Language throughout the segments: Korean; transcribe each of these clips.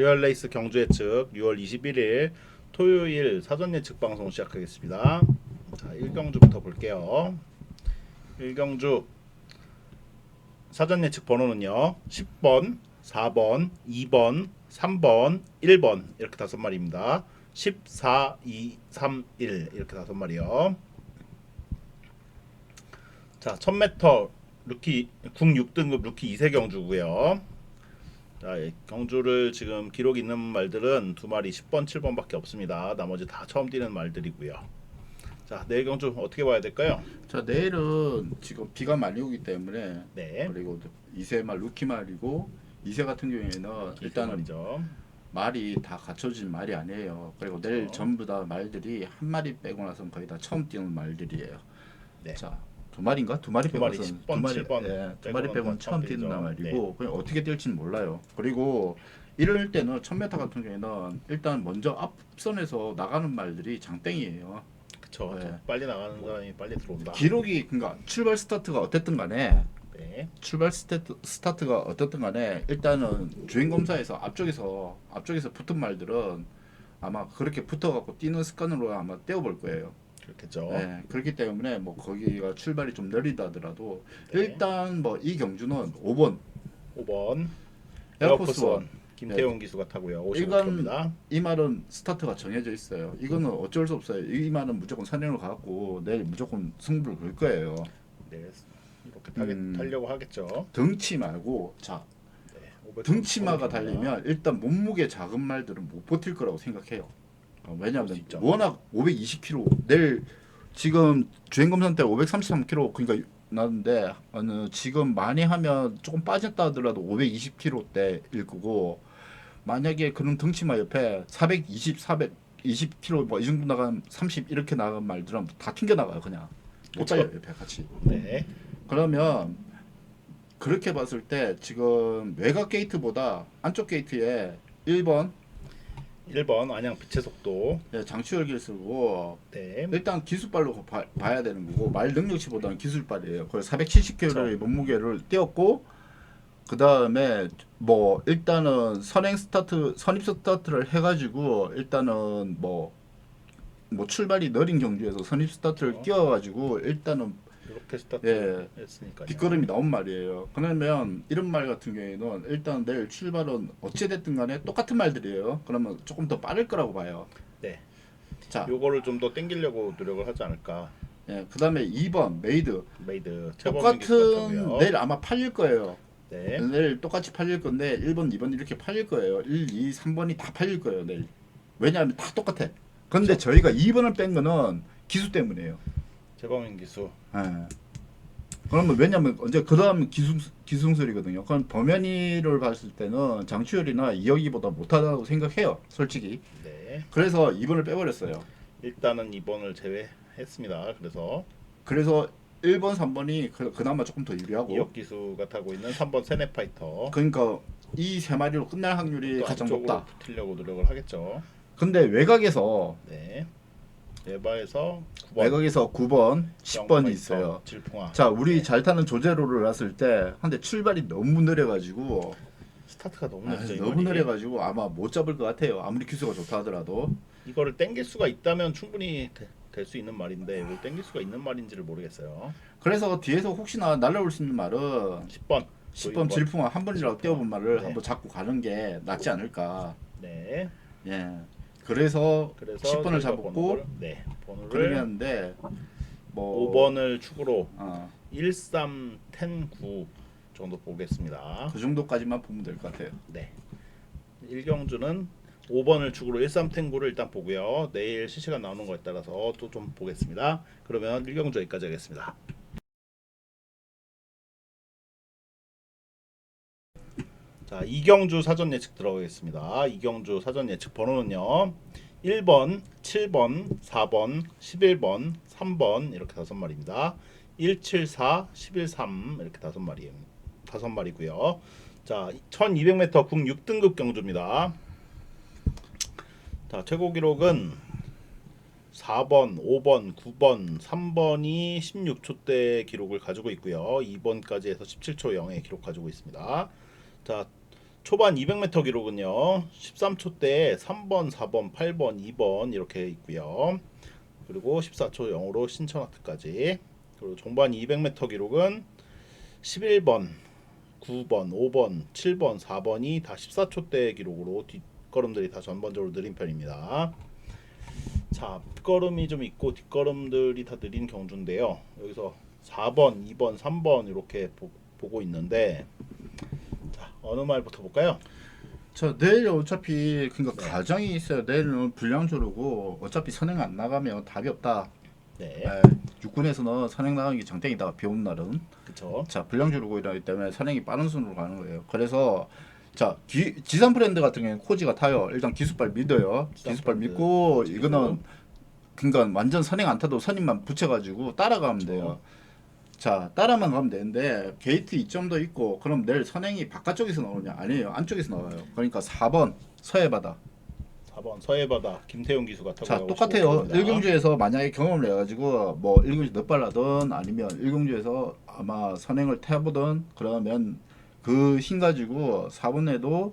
리얼레이스 경주 예측 6월 21일 토요일 사전 예측 방송 시작하겠습니다. 자, 1경주부터 볼게요. 1경주 사전 예측 번호는요. 10번, 4번, 2번, 3번, 1번 이렇게 다섯 마리입니다. 10, 4, 2, 3, 1 이렇게 다섯 마리요. 자, 1000m 루키 국 6등급 루키 2세 경주고요. 자, 이 경주를 지금 기록 있는 말들은 두 마리 10번, 7번밖에 없습니다. 나머지 다 처음 뛰는 말들이고요. 자, 내일 경주 어떻게 봐야 될까요? 자 내일은 지금 비가 많이 오기 때문에 네. 그리고 이세 말 루키 말이고 이세 같은 경우에는 일단은 말이죠. 말이 다 갖춰진 말이 아니에요. 그리고 내일 그렇죠. 전부 다 말들이 한 마리 빼고 나서는 거의 다 처음 뛰는 말들이에요. 네. 자. 두 마리인가? 두 마리 두 빼고 마리, 10번, 7번 예, 두 빼고는 마리 빼고는 다 처음 처음 뛰는 뛰죠. 말이고 그냥 어떻게 뛸지는 몰라요. 그리고 이럴 때는 1000m 같은 경우에는 일단 먼저 앞선에서 나가는 말들이 장땡이에요. 그쵸. 네. 빨리 나가는 사람이 빨리 들어온다. 기록이 그러니까 출발 스타트가 어땠든 간에 네. 출발 스타트, 스타트가 어떻든 간에 일단은 주행 검사에서 앞쪽에서 앞쪽에서 붙은 말들은 아마 그렇게 붙어갖고 뛰는 습관으로 아마 떼어볼 거예요. 그렇겠죠. 네, 그렇기 때문에 뭐 거기가 출발이 좀 느리다더라도 네. 일단 뭐 이 경주는 5번 5번 에어포스 원. 김태훈 기수가 타고요. 50km입니다. 이건 이 말은 스타트가 정해져 있어요. 이거는 어쩔 수 없어요. 이 말은 무조건 선행을 가고 내일 무조건 승부를 걸 거예요. 네. 이렇게 타게, 음. 타려고 하겠죠. 등치 말고 자 네. 500 등치마가 달리면 일단 몸무게 작은 말들은 못 버틸 거라고 생각해요. 어, 왜냐하면 수 있죠. 워낙 520kg 내일 지금 주행 검사 때 533kg 그러니까 나는데 어느 지금 많이 하면 조금 빠졌다 하더라도 520kg대일 거고 만약에 그런 등치마 옆에 420, 420kg 뭐이 정도 나가면 30 이렇게 나간 말들은 다 튕겨 나가요 그냥 못. 달려 옆에 같이. 네. 그러면 그렇게 봤을 때 지금 외곽 게이트보다 안쪽 게이트에 1번 1번 안양 빛의 속도. 예, 장치열 기술고 네. 일단 기술발로 봐, 봐야 되는 거고 말 능력치보다는 기술발이에요. 그래서 470kg의 몸무게를 띄었고 그 다음에 뭐 일단은 선행 스타트 선입 스타트를 해가지고 일단은 뭐 뭐 출발이 느린 경주에서 선입 스타트를 그렇죠. 띄워가지고 일단은 스타트 예. 뒷걸음이 나온 말이에요. 그러면 이런 말 같은 경우에는 일단 내일 출발은 어찌됐든 간에 똑같은 말들이에요. 그러면 조금 더 빠를 거라고 봐요. 네. 자, 요거를 좀 더 땡기려고 노력을 하지 않을까. 예, 그 다음에 2번 메이드. 메이드 똑같은. 내일 아마 팔릴 거예요. 네. 내일 똑같이 팔릴 건데 1번, 2번 이렇게 팔릴 거예요. 1, 2, 3번이 다 팔릴 거예요, 내일. 왜냐하면 다 똑같아. 근데 저희가 2번을 뺀 거는 기수 때문이에요. 최범민 기수. 예. 그러면 왜냐면 이제 그 다음 기승 기승설이거든요. 그럼 범현이를 봤을 때는 장추열이나 이혁이보다 못하다고 생각해요, 솔직히. 네. 그래서 2번을 빼버렸어요. 일단은 2번을 제외했습니다. 그래서 그래서 1번, 3번이 그, 그나마 조금 더 유리하고. 이혁 기수가 타고 있는 3번 세네 파이터. 그러니까 이 세 마리로 끝날 확률이 또 가장 높다. 붙으려고 노력을 하겠죠. 근데 외곽에서 네. 에바에서 9번 외곽에서 9번, 10번이 있어요. 질풍아. 자, 우리 잘 타는 조제로를 왔을 때 근데 출발이 너무 느려가지고 스타트가 너무 아, 늦죠. 이 너무. 느려가지고 아마 못 잡을 것 같아요. 아무리 기수가 좋다 하더라도. 이거를 땡길 수가 있다면 충분히 될 수 있는 말인데 이걸 땡길 수가 있는 말인지를 모르겠어요. 그래서 뒤에서 혹시나 날라올 수 있는 말은 10번. 10번 질풍아 한 번이라도 띄워본 말을 네. 한번 잡고 가는 게 낫지 않을까. 네. 예. 그래서, 그래서 10번을 저희가 잡았고 네. 번호를 그러는데 뭐 5번을 축으로 어, 13, 10, 9 정도 보겠습니다. 그 정도까지만 보면 될 것 같아요. 네. 일경주는 5번을 축으로 13탱구를 일단 보고요. 내일 실시간 나오는 거에 따라서 또 좀 보겠습니다. 그러면 일경주 여기까지 하겠습니다. 자, 이경주 사전 예측 들어가겠습니다. 이경주 사전 예측 번호는요. 1번, 7번, 4번, 11번, 3번 이렇게 다섯 마리입니다. 174, 113 이렇게 다섯 마리 다섯 마리고요. 자, 1200m 국 6등급 경주입니다. 자, 최고 기록은 4번, 5번, 9번, 3번이 16초대 기록을 가지고 있고요. 2번까지 해서 17초 0의 기록 가지고 있습니다. 자, 초반 200m 기록은요. 13초대에 3번, 4번, 8번, 2번 이렇게 있고요. 그리고 14초 0으로 신천하트까지. 그리고 종반 200m 기록은 11번, 9번, 5번, 7번, 4번이 다 14초대 기록으로 뒷걸음들이 다 전반적으로 느린 편입니다. 자, 앞걸음이 좀 있고 뒷걸음들이 다 느린 경주인데요. 여기서 4번, 2번, 3번 이렇게 보, 보고 있는데 자, 어느 말부터 볼까요? 자 내일 어차피 그러니까 네. 가정이 있어요. 내일은 분량 조르고 어차피 선행 안 나가면 답이 없다. 네. 예, 육군에서는 선행 나가는 게 장땡이다. 비 오는 날은. 그렇죠. 자 분량 주르고 이러기 때문에 선행이 빠른 순으로 가는 거예요. 그래서 자 기, 지산 브랜드 같은 경우는 코지가 타요. 일단 기수발 믿어요. 기수발 믿고 이거는 그러니까 완전 선행 안 타도 선임만 붙여가지고 따라가면 돼요. 자 따라만 가면 되는데 게이트 이점도 있고 그럼 내일 선행이 바깥쪽에서 나오냐 아니에요 안쪽에서 나와요. 그러니까 4번 서해바다. 4번 서해바다 김태용 기수가 타고 자 가고 똑같아요. 싶습니다. 일경주에서 만약에 경험을 해가지고 뭐 일경주 넛발라든 아니면 일경주에서 아마 선행을 타보든 그러면 그 힘 가지고 4번에도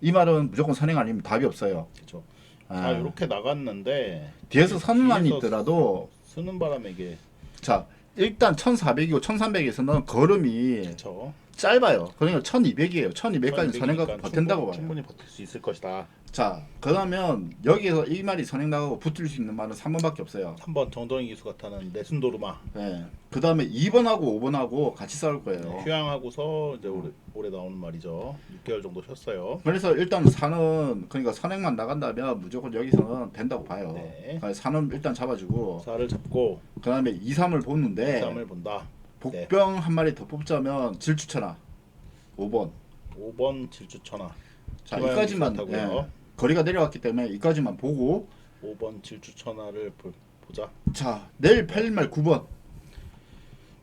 이 말은 무조건 선행 아니면 답이 없어요. 그렇죠. 아, 자 이렇게 나갔는데 뒤에서 선만 뒤에서 있더라도 쓰는 바람에 이게 자 일단 1400이고 1300에서는 걸음이 그렇죠. 짧아요. 그러니까 1200이에요. 1200까지 선행 갖고 버틴다고 봐요. 충분히 버틸 수 있을 것이다. 자 그러면 여기에서 이 말이 선행 나가고 붙을 수 있는 말은 3번밖에 없어요. 3번 정동희 기수가 타는 내순도르마 네. 그 다음에 2번하고 5번하고 같이 싸울 거예요. 네, 휴양하고서 이제 올해, 올해 나오는 말이죠. 6개월 정도 쉬었어요. 그래서 일단 산은 그러니까 선행만 나간다면 무조건 여기서는 된다고 봐요. 네. 그러니까 산은 일단 잡아주고 살을 잡고 그 다음에 2, 3을 보는데 3을 본다. 복병 한 마리 더 뽑자면 질주천하 5번. 5번 질주천하. 자 김하영 이까지만 타고요. 예, 거리가 내려왔기 때문에 이까지만 보고 5번 질주천하를 보, 보자. 자 내일 8일 9번.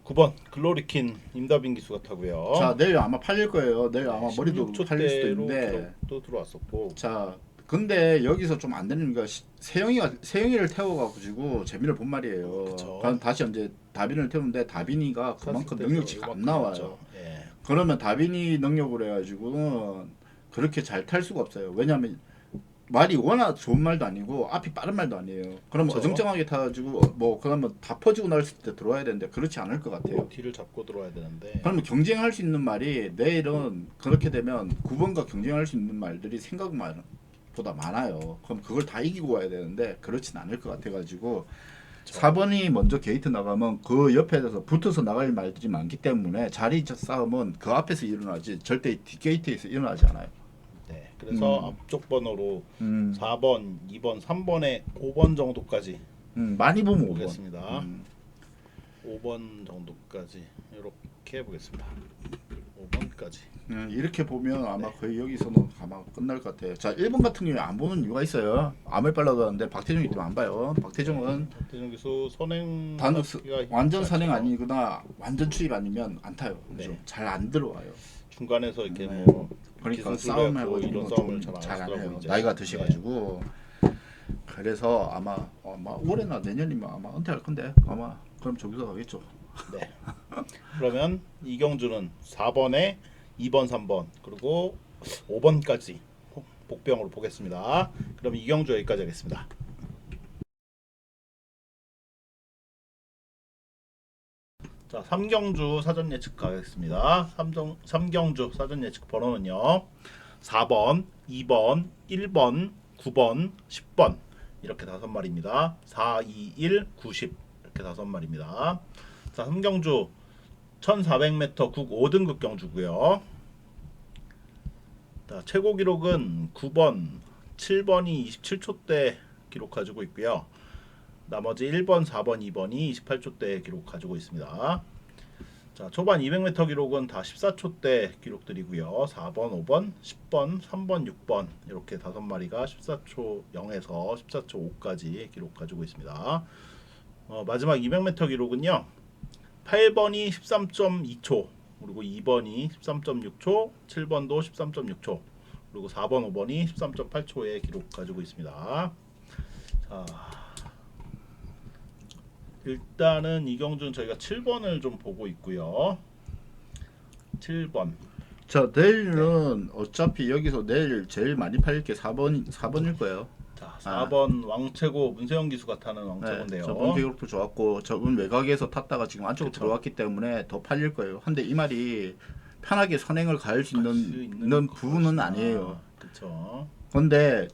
9번 글로리킨 임다빈 기수가 타고요. 자 내일 아마 팔릴 거예요. 내일 아마 머리도 16초 팔릴 수도 대로 있는데 또 들어왔었고 자 근데 여기서 좀 안 되는 게 시- 세영이가 세영이를 태워가지고 재미를 본 말이에요. 그쵸. 그럼 다시 이제 다빈을 태우는데 다빈이가 그만큼 능력치가 안 나와요. 나왔죠. 예. 그러면 다빈이 능력으로 해가지고는 그렇게 잘 탈 수가 없어요. 왜냐하면 말이 워낙 좋은 말도 아니고 앞이 빠른 말도 아니에요. 그럼 그쵸. 어정쩡하게 타가지고 뭐 그러면 다 퍼지고 나왔을 때 들어와야 되는데 그렇지 않을 것 같아요. 뒤를 잡고 들어와야 되는데 그러면 경쟁할 수 있는 말이 내일은 그렇게 되면 9번과 경쟁할 수 있는 말들이 생각보다 많아요. 그럼 그걸 다 이기고 와야 되는데 그렇진 않을 것 같아가지고. 4번이 먼저 게이트 나가면 그 옆에서 붙어서 나갈 말들이 많기 때문에 자리 싸움은 그 앞에서 일어나지 절대 뒷게이트에서 일어나지 않아요. 네. 그래서 음. 앞쪽 번호로 음, 4번, 2번, 3번에 5번 정도까지 음, 많이 보면 5번. 보겠습니다. 음, 5번 정도까지 이렇게 해보겠습니다. 5번까지. 음, 이렇게 보면 아마 네. 거의 여기서는 아마 끝날 것 같아요. 자, 1번 같은 경우에 안 보는 이유가 있어요. 암을 빨라도 하는데 박태종이 때문에 안 봐요. 박태종은 박태준 기수 선행 단독 스- 완전. 선행 아니거나 완전 추입 아니면 안 타요. 네. 잘안 들어와요. 중간에서 이렇게 네. 뭐 그러니까 싸움하고 이런 싸움을 잘안 잘안 해요. 이제. 나이가 드셔가지고 그래서 아마 아마 올해나 내년이면 아마 은퇴할 건데 아마 그럼 저기서 가겠죠. 네. 네. 그러면 이경주는 4번에 2번, 3번 그리고 5번까지 복병으로 보겠습니다. 그럼 이경주 여기까지 하겠습니다. 자, 삼경주 사전 예측 가겠습니다. 삼정 삼경주 사전 예측 번호는요. 4번, 2번, 1번, 9번, 10번 이렇게 다섯 마리입니다. 4, 2, 1, 90 이렇게 다섯 마리입니다. 자, 삼경주 1400m 국 5등급 경주고요. 자, 최고 기록은 9번, 7번이 27초대 기록 가지고 있고요. 나머지 1번, 4번, 2번이 28초대 기록 가지고 있습니다. 자, 초반 200m 기록은 다 14초대 기록들이고요. 4번, 5번, 10번, 3번, 6번 이렇게 다섯 마리가 14초 0에서 14초 5까지 기록 가지고 있습니다. 어, 마지막 200m 기록은요. 8번이 13.2초, 그리고 2번이 13.6초, 7번도 13.6초, 그리고 4번, 5번이 13.8초의 기록 가지고 있습니다. 자, 일단은 이경준 저희가 7번을 좀 보고 있고요. 7번. 자 내일은 어차피 여기서 내일 제일 많이 팔릴 게 4번 4번일 거예요. 자, 4번 왕최고 문세영 기수가 타는 네, 왕최고인데요. 저번 계획도 좋았고 저번 외곽에서 탔다가 지금 안쪽으로 그쵸. 들어왔기 때문에 더 팔릴 거예요. 근데 이 말이 편하게 선행을 갈수 있는, 있는 부분은 아니에요. 그렇죠. 근데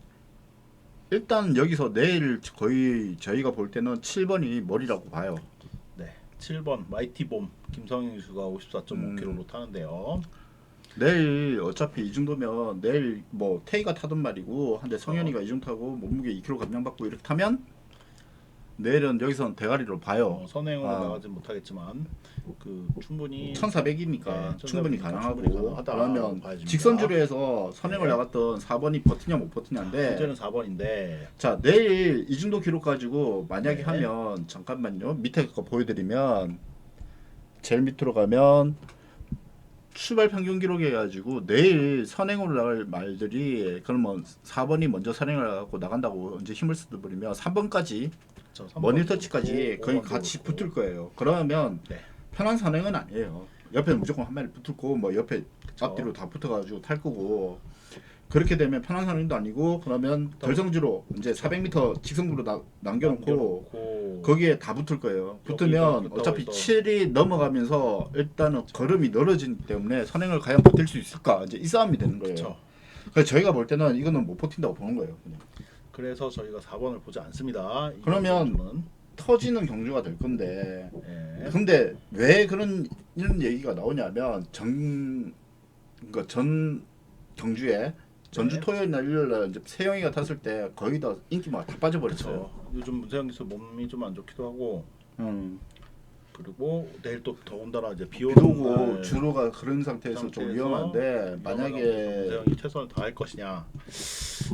일단 여기서 내일 거의 저희가 볼 때는 7번이 머리라고 봐요. 네. 7번 마이티봄 김성현 기수가 54.5km로 음. 타는데요. 내일 어차피 이 정도면 내일 뭐 테이가 타던 말이고 한데 성현이가 이 정도 타고 몸무게 2kg 감량받고 이렇게 타면 내일은 여기서는 대가리로 봐요. 어, 선행으로 아. 나가진 못하겠지만 그 충분히 1400이니까 네, 충분히 1400이니까 가능하고 충분히. 그러면 봐야집니다. 직선주로 해서 선행을 네. 나갔던 4번이 버티냐 못 버티냐인데 문제는 4번인데 자 내일 이 정도 기록 가지고 만약에 네. 하면 잠깐만요 밑에 거 보여드리면 제일 밑으로 가면 출발 평균 기록 해 가지고 내일 선행으로 나갈 말들이 그러면 4번이 먼저 선행을 나가고 나간다고 이제 힘을 쓰버리면 3번까지 저 3번 머니 터치까지 그렇고, 거의 5번도 같이. 붙을 거예요 그러면 네. 편한 선행은 아니에요 옆에 무조건 한 마리 붙을 거고 뭐 옆에 그쵸. 앞뒤로 다 붙어가지고 탈 거고 그렇게 되면 편한 선행도 아니고 그러면 결성주로 이제 400m 직선구로 나, 남겨놓고 남겨놓고 거기에 다 붙을 거예요. 붙으면 어차피 해서. 7이 넘어가면서 일단은 걸음이 늘어지기 때문에 선행을 과연 버틸 수 있을까 이제 이 싸움이 되는 거예요. 그렇죠. 그래서 저희가 볼 때는 이거는 못 버틴다고 보는 거예요. 그냥. 그래서 저희가 4번을 보지 않습니다. 이 그러면 경주는. 터지는 경주가 될 건데 예. 근데 왜 그런 이런 얘기가 나오냐면 전 그러니까 전 경주에 전주 네. 토요일 날 일요일 날 이제 세영이가 탔을 때 거의 다 인기가 다 빠져버렸어요. 그렇죠. 요즘 문세영 기수 몸이 좀 안 좋기도 하고 음. 그리고 내일 또 더군다나 이제 비 오고 날 주로가 그런 상태에서 좀 위험한데 만약에 문세영이 최선을 다할 것이냐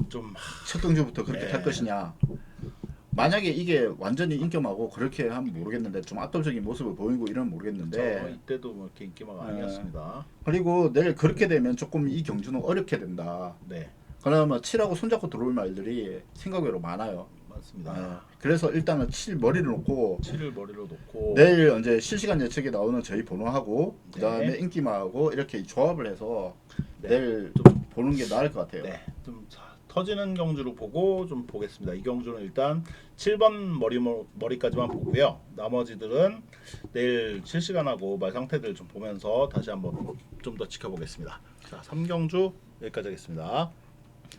좀 첫 경주부터 그렇게 네. 탈 것이냐 만약에 이게 완전히 인격하고 그렇게 하면 모르겠는데 좀 압도적인 모습을 보이고 이러면 저 모르겠는데 이때도 뭐 이렇게 인기가 네. 아니었습니다. 그리고 내일 그렇게 되면 조금 이 경주는 어렵게 된다 네 그러면 7하고 손잡고 들어올 말들이 생각외로 많아요 맞습니다. 네. 그래서 일단은 7 머리를 놓고 7을 머리로 놓고 내일 이제 실시간 예측에 나오는 저희 번호하고 그 다음에 네. 인기마하고 이렇게 조합을 해서 네. 내일 좀 보는 게 나을 것 같아요 네, 좀 자, 터지는 경주로 보고 좀 보겠습니다. 이 경주는 일단 7번 머리 머리까지만 보고요. 나머지들은 내일 실시간하고 말 상태들 좀 보면서 다시 한번 좀 더 지켜보겠습니다. 자, 3경주 여기까지 하겠습니다.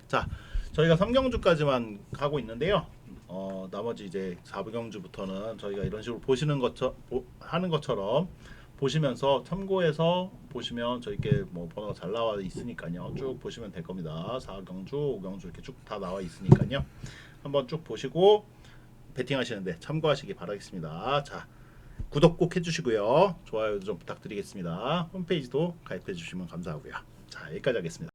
자, 저희가 3경주까지만 가고 있는데요. 어, 나머지 이제 4경주부터는 저희가 이런 식으로 보시는 것처 보, 하는 것처럼 보시면서 참고해서 보시면 저희께 뭐 번호가 잘 나와 있으니까요. 쭉 보시면 될 겁니다. 4경주, 5경주 이렇게 쭉 다 나와 있으니까요. 한번 쭉 보시고 베팅 하시는데 참고하시기 바라겠습니다. 자, 구독 꼭 해주시고요. 좋아요도 좀 부탁드리겠습니다. 홈페이지도 가입해 주시면 감사하고요. 자, 여기까지 하겠습니다.